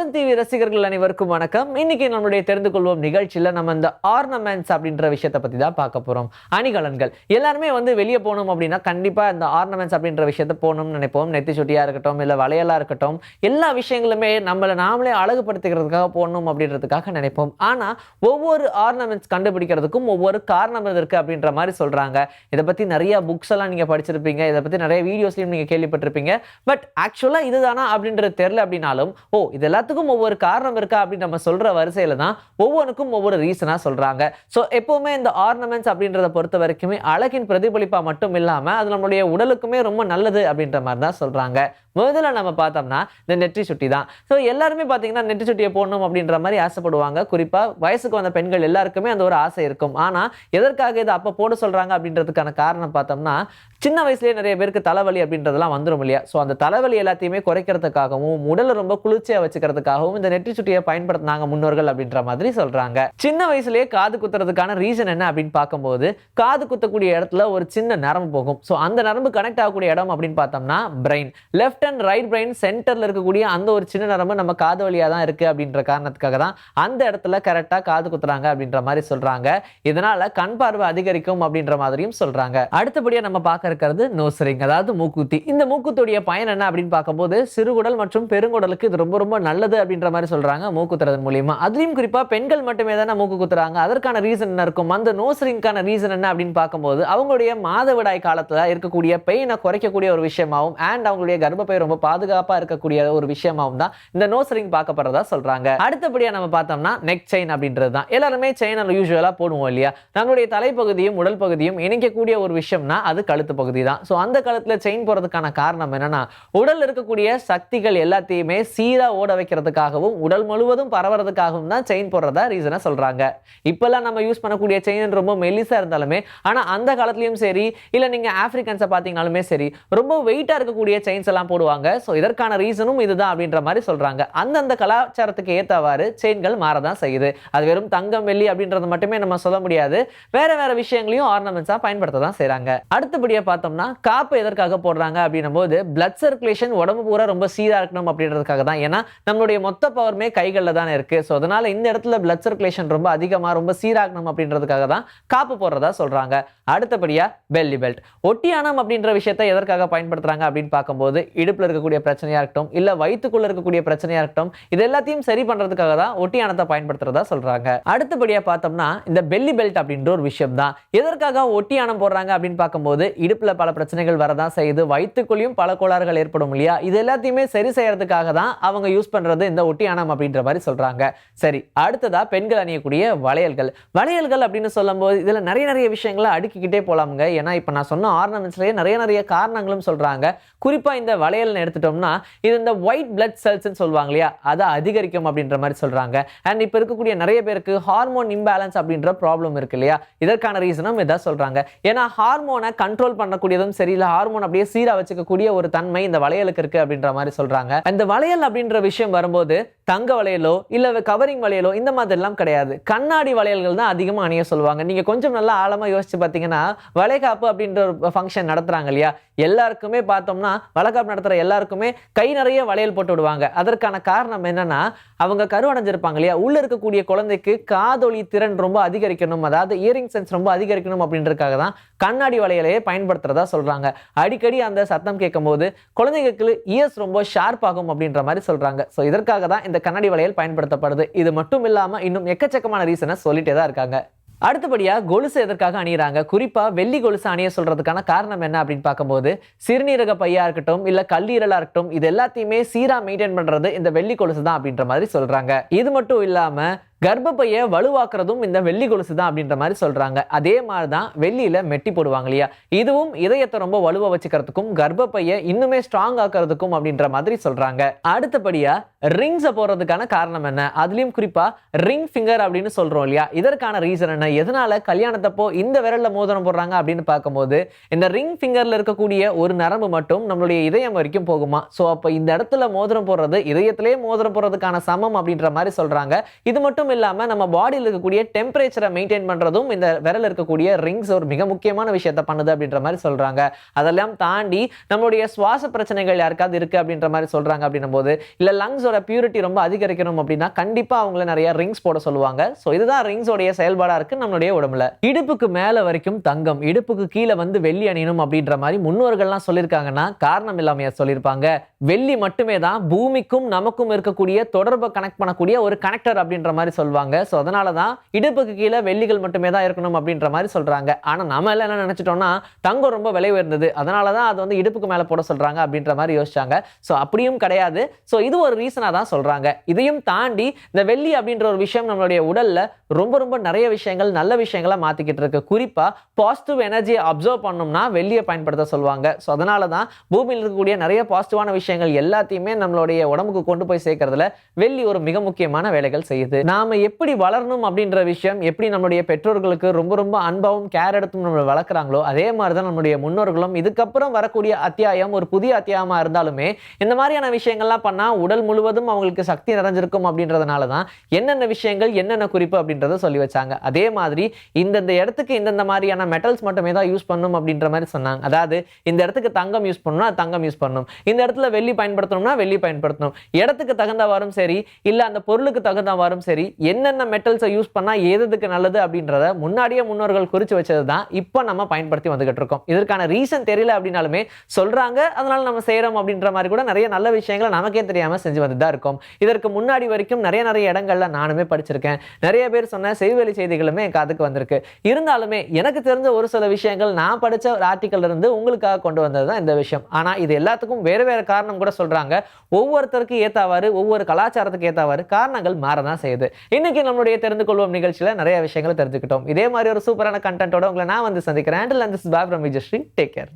Vasanth TV ரசிகர்கள் அனைவருக்கும் வணக்கம். இன்னைக்கு நம்மளுடைய தெரிந்து கொள்வோம் நிகழ்ச்சியில் நம்ம இந்த ஆர்னமெண்ட்ஸ் அப்படின்ற விஷயத்தை பற்றி தான் பார்க்க போறோம். அணிகலன்கள். எல்லாருமே வந்து வெளியே போகணும் அப்படின்னா கண்டிப்பாக இந்த ஆர்னமெண்ட்ஸ் அப்படின்ற விஷயத்த போகணும்னு நினைப்போம். நெத்தி சுட்டியாக இருக்கட்டும் இல்லை வளையலாக இருக்கட்டும் எல்லா விஷயங்களுமே நம்மளை நாமளே அழகுபடுத்திக்கிறதுக்காக போகணும் அப்படின்றதுக்காக நினைப்போம். ஆனால் ஒவ்வொரு ஆர்னமெண்ட்ஸ் கண்டுபிடிக்கிறதுக்கும் ஒவ்வொரு காரணம் இருக்குது அப்படின்ற மாதிரி சொல்கிறாங்க இதை பத்தி நிறைய புக்ஸ் எல்லாம் நீங்கள் படிச்சிருப்பீங்க. இதை பற்றி நிறைய வீடியோஸ்லையும் நீங்கள் கேள்விப்பட்டிருப்பீங்க. பட் ஆக்சுவலா இதுதானா அப்படின்றது தெரில அப்படின்னாலும் ஓ இதெல்லாம் எல்லாத்துக்கும் ஒவ்வொரு காரணம் இருக்கா அப்படின்னு நம்ம சொல்ற வரிசையில தான் ஒவ்வொன்றுக்கும் ஒவ்வொரு ரீசனா சொல்றாங்க. ஸோ எப்பவுமே இந்த ஆர்னமெண்ட்ஸ் அப்படின்றத பொறுத்த வரைக்குமே அழகின் பிரதிபலிப்பா மட்டும் இல்லாம அது நம்மளுடைய உடலுக்குமே ரொம்ப நல்லது அப்படின்ற மாதிரி தான் சொல்றாங்க. முதல்ல நம்ம பார்த்தோம்னா இந்த நெற்றி சுட்டி தான். ஸோ எல்லாருமே பார்த்தீங்கன்னா நெற்றி சுட்டியை போடணும் அப்படின்ற மாதிரி ஆசைப்படுவாங்க. குறிப்பாக வயசுக்கு வந்த பெண்கள் எல்லாருக்குமே அந்த ஒரு ஆசை இருக்கும். ஆனால் எதற்காக இதை அப்போ போட சொல்கிறாங்க அப்படின்றதுக்கான காரணம் பார்த்தோம்னா சின்ன வயசுலேயே நிறைய பேருக்கு தலைவலி அப்படின்றதெல்லாம் வந்துடும் இல்லையா? ஸோ அந்த தலைவலி எல்லாத்தையுமே குறைக்கிறதுக்காகவும் உடலை ரொம்ப குளிர்ச்சியாக வச்சுக்கிறதுக்காகவும் இந்த நெற்றி சுட்டியை பயன்படுத்தினாங்க முன்னோர்கள் அப்படின்ற மாதிரி சொல்கிறாங்க சின்ன வயசுலேயே காது குத்துறதுக்கான ரீசன் என்ன அப்படின்னு பார்க்கும்போது காது குத்தக்கூடிய இடத்துல ஒரு சின்ன நரம்பு போகும். ஸோ அந்த நரம்பு கனெக்ட் ஆகக்கூடிய இடம் அப்படின்னு பார்த்தோம்னா brain left and right brain சென்டரில் இருக்கக்கூடிய அந்த ஒரு சின்ன நரம்பு நம்ம காது வழியாக தான் இருக்குது அப்படின்ற காரணத்துக்காக தான் அந்த இடத்துல கரெக்டாக காது குத்துறாங்க அப்படின்ற மாதிரி சொல்கிறாங்க இதனால் கண் பார்வை அதிகரிக்கும் அப்படின்ற மாதிரியும் சொல்கிறாங்க அடுத்தபடியாக நம்ம பார்க்க இருக்கிறது நோசரிங் அதாவது மூக்குத்தி. இந்த மூக்குத்துடைய பயன் என்ன அப்படின்னு பார்க்கும்போது சிறுகுடல் மற்றும் பெருங்குடலுக்கு இது ரொம்ப ரொம்ப நல்லது அப்படின்ற மாதிரி சொல்கிறாங்க மூக்குத்துறதன் மூலியமா. அதுலேயும் குறிப்பாக பெண்கள் மட்டுமே தானே மூக்கு குத்துறாங்க. அதற்கான ரீசன் என்ன இருக்கும்? அந்த நோசரிங்கான ரீசன் என்ன அப்படின்னு பார்க்கும்போது அவங்களுடைய மாதவிடாய் காலத்தில் இருக்கக்கூடிய பெயினை குறைக்கக்கூடிய ஒரு விஷயமாகவும் அண்ட் அவங்களுடைய போய் ரொம்ப பாதுகாப்பா இருக்கக்கூடிய ஒரு விஷயமாவும் தான் இந்த நோஸ் ரிங் பார்க்கப்படுறதா சொல்றாங்க. அடுத்தபடியா நம்ம பார்த்தோம்னா நெக் செயின் அப்படின்றது தான். எல்லாருமே செயின் யூஸ்வலா போடுவோம் இல்லையா? நம்மளுடைய தலைப்பகுதியும் உடல் பகுதியும் இணைக்கக்கூடிய ஒரு விஷயம்னா அது கழுத்து பகுதி தான். ஸோ அந்த காலத்துல செயின் போறதுக்கான காரணம் என்னன்னா உடல் இருக்கக்கூடிய சக்திகள் எல்லாத்தையுமே சீரா ஓட வைக்கிறதுக்காகவும் உடல் முழுவதும் பரவுறதுக்காகவும் தான் செயின் போடுறதா ரீசனா சொல்றாங்க. இப்பெல்லாம் நம்ம யூஸ் பண்ணக்கூடிய செயின் ரொம்ப மெல்லிசா இருந்தாலுமே ஆனா அந்த காலத்துலயும் சரி இல்ல நீங்க ஆப்பிரிக்கன்ஸை பார்த்தீங்கனாலுமே சரி ரொம்ப வெயிட்டா இருக்கக்கூடிய செயின்ஸ் எல்லாம் போடுவாங்க. ஸோ இதற்கான ரீசனும் இதுதான் அப்படின்ற மாதிரி சொல்கிறாங்க அந்தந்த கலாச்சாரத்துக்கு ஏற்றவாறு செயின்கள் மாறதான் செய்யுது. அது வெறும் தங்கம் வெள்ளி அப்படின்றது மட்டுமே நம்ம சொல்ல முடியாது. வேற வேற விஷயங்களையும் ஆர்னமெண்ட்ஸாக பயன்படுத்த தான் செய்கிறாங்க அடுத்தபடியாக பார்த்தோம்னா காப்பு எதற்காக போடுறாங்க அப்படின்னும் போது பிளட் சர்க்குலேஷன் உடம்பு பூரா ரொம்ப சீராக இருக்கணும் அப்படின்றதுக்காக தான். ஏன்னா நம்மளுடைய மொத்த பவருமே கைகளில் தானே இருக்குது ஸோ அதனால் இந்த இடத்துல பிளட் சர்க்குலேஷன் ரொம்ப அதிகமாக ரொம்ப சீராகணும் அப்படின்றதுக்காக தான் காப்பு போடுறதா சொல்கிறாங்க அடுத்தபடியாக பெல்லி பெல்ட் ஒட்டியானம் அப்படின்ற விஷயத்தை எதற்காக பயன்படுத்துகிறாங்க அப்படின்னு பார்க்கும்போது இடு இடுப்பில் இருக்கக்கூடிய பிரச்சனையாக இருக்கட்டும் இல்லை வயிற்றுக்குள்ள இருக்கக்கூடிய பிரச்சனையாக இருக்கட்டும் இது எல்லாத்தையும் சரி பண்ணுறதுக்காக தான் ஒட்டியானத்தை பயன்படுத்துறதா சொல்கிறாங்க அடுத்தபடியாக பார்த்தோம்னா இந்த பெல்லி பெல்ட் அப்படின்ற ஒரு விஷயம் தான். எதற்காக ஒட்டியானம் போடுறாங்க அப்படின்னு பார்க்கும்போது இடுப்பில் பல பிரச்சனைகள் வரதான் செய்யுது. வயிற்றுக்குள்ளேயும் பல கோளாறுகள் ஏற்படும் இல்லையா? இது எல்லாத்தையுமே சரி செய்யறதுக்காக தான் அவங்க யூஸ் பண்ணுறது இந்த ஒட்டியானம் அப்படின்ற மாதிரி சொல்கிறாங்க சரி அடுத்ததாக பெண்கள் அணியக்கூடிய வளையல்கள். வளையல்கள் அப்படின்னு சொல்லும்போது இதில் நிறைய நிறைய விஷயங்களை அடுக்கிக்கிட்டே போகலாமுங்க ஏன்னா இப்போ நான் சொன்ன ஆர்னமெண்ட்ஸ்லேயே நிறைய நிறைய காரணங்களும் சொல்கிறாங்க குறிப்பாக இந்த வளையல்னு எடுத்துட்டோம்னா இது இந்த ஒயிட் பிளட் செல்ஸ்ன்னு சொல்லுவாங்க இல்லையா? அதை அதிகரிக்கும் அப்படின்ற மாதிரி சொல்கிறாங்க அண்ட் இப்போ இருக்கக்கூடிய நிறைய பேருக்கு ஹார்மோன் இம்பேலன்ஸ் அப்படின்ற ப்ராப்ளம் இருக்கு இல்லையா? இதற்கான ரீசனும் இதான் சொல்கிறாங்க ஏன்னா ஹார்மோனை கண்ட்ரோல் பண்ணக்கூடியதும் சரி இல்லை ஹார்மோன் அப்படியே சீராக வச்சுக்கக்கூடிய ஒரு தன்மை இந்த வளையலுக்கு இருக்குது அப்படின்ற மாதிரி சொல்கிறாங்க அந்த வளையல் அப்படின்ற விஷயம் வரும்போது தங்க வளையலோ இல்லை கவரிங் வளையலோ இந்த மாதிரிலாம் கிடையாது. கண்ணாடி வளையல்கள் தான் அதிகமாக அணிய சொல்லுவாங்க. நீங்கள் கொஞ்சம் நல்லா ஆழமாக யோசிச்சு பார்த்தீங்கன்னா வளைகாப்பு அப்படின்ற ஒரு ஃபங்க்ஷன் நடத்துகிறாங்க இல்லையா? எல்லாருக்குமே பார்த்தோம்னா வளைகாப்பு நடத்துகிற இருக்கிற எல்லாருக்குமே கை நிறைய வளையல் போட்டு விடுவாங்க. அதற்கான காரணம் என்னன்னா அவங்க கருவடைஞ்சிருப்பாங்க இல்லையா? உள்ள இருக்கக்கூடிய குழந்தைக்கு காதொலி திறன் ரொம்ப அதிகரிக்கணும். அதாவது இயரிங் சென்ஸ் ரொம்ப அதிகரிக்கணும் அப்படின்றதுக்காக தான் கண்ணாடி வளையலையே பயன்படுத்துறதா சொல்றாங்க. அடிக்கடி அந்த சத்தம் கேட்கும் போது குழந்தைகளுக்கு இயர்ஸ் ரொம்ப ஷார்ப் ஆகும் அப்படின்ற மாதிரி சொல்றாங்க. ஸோ இதற்காக தான் இந்த கண்ணாடி வளையல் பயன்படுத்தப்படுது. இது மட்டும் இல்லாம இன்னும் எக்கச்சக்கமான ரீசனை சொல்லிட்டே தான் இருக்காங்க. அடுத்தபடியாக கொலுசு எதற்காக அணியிறாங்க? குறிப்பாக வெள்ளி கொலுசு அணிய சொல்றதுக்கான காரணம் என்ன அப்படின்னு பார்க்கும்போது சிறுநீரக பையாக இருக்கட்டும் இல்லை கல்லீரலாக இருக்கட்டும் இது எல்லாத்தையுமே சீராக மெயின்டைன் பண்ணுறது இந்த வெள்ளி கொலுசு தான் அப்படின்ற மாதிரி சொல்கிறாங்க இது மட்டும் இல்லாமல் கர்ப்பப்பையை வலுவாக்குறதும் இந்த வெள்ளி கொலுசு தான் அப்படின்ற மாதிரி சொல்கிறாங்க அதே மாதிரி தான் வெள்ளியில் மெட்டி போடுவாங்க இல்லையா? இதுவும் இதயத்தை ரொம்ப வலுவா வச்சுக்கிறதுக்கும் கர்ப்பப்பையை இன்னுமே ஸ்ட்ராங் ஆக்கிறதுக்கும் அப்படின்ற மாதிரி சொல்கிறாங்க அடுத்தபடியாக ரிங்ஸை போடுறதுக்கான காரணம் என்ன? அதுலேயும் குறிப்பாக ரிங் ஃபிங்கர் அப்படின்னு சொல்கிறோம் இல்லையா? இதற்கான ரீசன் என்ன? எதனால் கல்யாணத்தப்போ இந்த விரல்ல மோதிரம் போடுறாங்க அப்படின்னு பார்க்கும்போது இந்த ரிங் ஃபிங்கரில் இருக்கக்கூடிய ஒரு நரம்பு மட்டும் நம்மளுடைய இதயம் வரைக்கும் போகுமா? ஸோ அப்போ இந்த இடத்துல மோதிரம் போடுறது இதயத்திலே மோதிரம் போடுறதுக்கான சமம் அப்படின்ற மாதிரி சொல்கிறாங்க இது மட்டும் மட்டும் இல்லாமல் நம்ம பாடியில் இருக்கக்கூடிய டெம்பரேச்சரை மெயின்டைன் பண்ணுறதும் இந்த விரல் இருக்கக்கூடிய ரிங்ஸ் ஒரு மிக முக்கியமான விஷயத்த பண்ணுது அப்படின்ற மாதிரி சொல்கிறாங்க அதெல்லாம் தாண்டி நம்மளுடைய சுவாச பிரச்சனைகள் யாருக்காவது இருக்குது அப்படின்ற மாதிரி சொல்கிறாங்க அப்படின்னும் போது இல்லை லங்ஸோட பியூரிட்டி ரொம்ப அதிகரிக்கணும் அப்படின்னா கண்டிப்பாக அவங்கள நிறைய ரிங்ஸ் போட சொல்லுவாங்க. ஸோ இதுதான் ரிங்ஸோடைய செயல்பாடாக இருக்குது நம்மளுடைய உடம்புல. இடுப்புக்கு மேலே வரைக்கும் தங்கம் இடுப்புக்கு கீழே வந்து வெள்ளி அணியணும் அப்படின்ற மாதிரி முன்னோர்கள்லாம் சொல்லியிருக்காங்கன்னா காரணம் இல்லாமையா சொல்லியிருப்பாங்க வெள்ளி மட்டுமே தான் பூமிக்கும் நமக்கும் இருக்கக்கூடிய தொடர்பை கனெக்ட் பண்ணக்கூடிய ஒரு கனெக்டர் அப்படின்ற மாதிரி சொல்லுவாங்க ஸோ அதனால தான் இடுப்புக்கு கீழே வெள்ளிகள் மட்டுமே தான் இருக்கணும் அப்படின்ற மாதிரி சொல்றாங்க. ஆனா நம்ம எல்லாம் என்ன நினச்சிட்டோம்னா தங்கம் ரொம்ப விலை உயர்ந்தது. அதனால தான் அது வந்து இடுப்புக்கு மேலே போட சொல்றாங்க அப்படின்ற மாதிரி யோசிச்சாங்க. ஸோ அப்படியும் கிடையாது. ஸோ இது ஒரு ரீசனாக தான் சொல்றாங்க. இதையும் தாண்டி இந்த வெள்ளி அப்படின்ற ஒரு விஷயம் நம்மளுடைய உடல்ல ரொம்ப ரொம்ப நிறைய விஷயங்கள் நல்ல விஷயங்களை மாத்திக்கிட்டு இருக்கு. குறிப்பா பாசிட்டிவ் எனர்ஜியை அப்சர்வ் பண்ணோம்னா வெள்ளியை பயன்படுத்த சொல்லுவாங்க ஸோ அதனால தான் பூமியில் இருக்கக்கூடிய நிறைய பாசிட்டிவான விஷயங்கள் எல்லாத்தையுமே நம்மளுடைய உடம்புக்கு கொண்டு போய் சேர்க்கறதுல வெள்ளி ஒரு மிக முக்கியமான வேலைகள் செய்யுது. நாம் நம்ம எப்படி வளரணும் அப்படின்ற விஷயம் எப்படி நம்மளுடைய பெற்றோர்களுக்கு ரொம்ப ரொம்ப அன்பாவும் கேர் எடுத்தும் நம்மளை வளர்க்குறாங்களோ அதே மாதிரி தான் நம்மளுடைய முன்னோர்களும். இதுக்கப்புறம் வரக்கூடிய அத்தியாயம் ஒரு புதிய அத்தியாயமாக இருந்தாலுமே இந்த மாதிரியான விஷயங்கள்லாம் பண்ணால் உடல் முழுவதும் அவங்களுக்கு சக்தி நிறைஞ்சிருக்கும் அப்படின்றதுனால தான் என்னென்ன விஷயங்கள் என்னென்ன குறிப்பு அப்படின்றத சொல்லி வச்சாங்க. அதே மாதிரி இந்தந்த இடத்துக்கு இந்தந்த மாதிரியான மெட்டல்ஸ் மட்டுமே தான் யூஸ் பண்ணணும் அப்படின்ற மாதிரி சொன்னாங்க. அதாவது இந்த இடத்துக்கு தங்கம் யூஸ் பண்ணணும்னா தங்கம் யூஸ் பண்ணணும் இந்த இடத்துல வெள்ளி பயன்படுத்தணும்னா வெள்ளி பயன்படுத்தணும். இடத்துக்கு தகுந்தவாறும் சரி இல்லை அந்த பொருளுக்கு தகுந்தவாறும் சரி என்னென்ன மெட்டல்ஸை யூஸ் பண்ணால் எதுக்கு நல்லது அப்படின்றத முன்னாடியே முன்னோர்கள் குறித்து வச்சது தான் இப்போ நம்ம பயன்படுத்தி வந்துகிட்டு இருக்கோம். இதற்கான ரீசன் தெரியல அப்படின்னாலுமே சொல்கிறாங்க அதனால் நம்ம செய்கிறோம் அப்படின்ற மாதிரி கூட நிறைய நல்ல விஷயங்களை நமக்கே தெரியாமல் செஞ்சு வந்து தான் இருக்கோம். இதற்கு முன்னாடி வரைக்கும் நிறைய நிறைய இடங்கள்ல நானுமே படிச்சிருக்கேன். நிறைய பேர் சொன்ன செய்வெளி செய்திகளுமே என் காதுக்கு வந்திருக்கு. இருந்தாலுமே எனக்கு தெரிஞ்ச ஒரு சில விஷயங்கள் நான் படித்த ஒரு ஆர்டிக்கல் இருந்து உங்களுக்காக கொண்டு வந்தது தான் இந்த விஷயம். ஆனால் இது எல்லாத்துக்கும் வேறு வேறு காரணம் கூட சொல்கிறாங்க ஒவ்வொருத்தருக்கு ஏற்றாவாறு ஒவ்வொரு கலாச்சாரத்துக்கு ஏற்றாவாறு காரணங்கள் மாறதான் செய்யுது. இன்னைக்கு நம்மளுடைய தெரிந்து கொள்வோம் நிகழ்ச்சியில நிறைய விஷயங்களை தெரிஞ்சுக்கிட்டோம். இதே மாதிரி ஒரு சூப்பரான கண்டென்ட்டோட உங்களை நான் வந்து சந்திக்கிறேன். And this back from Vijayasri take care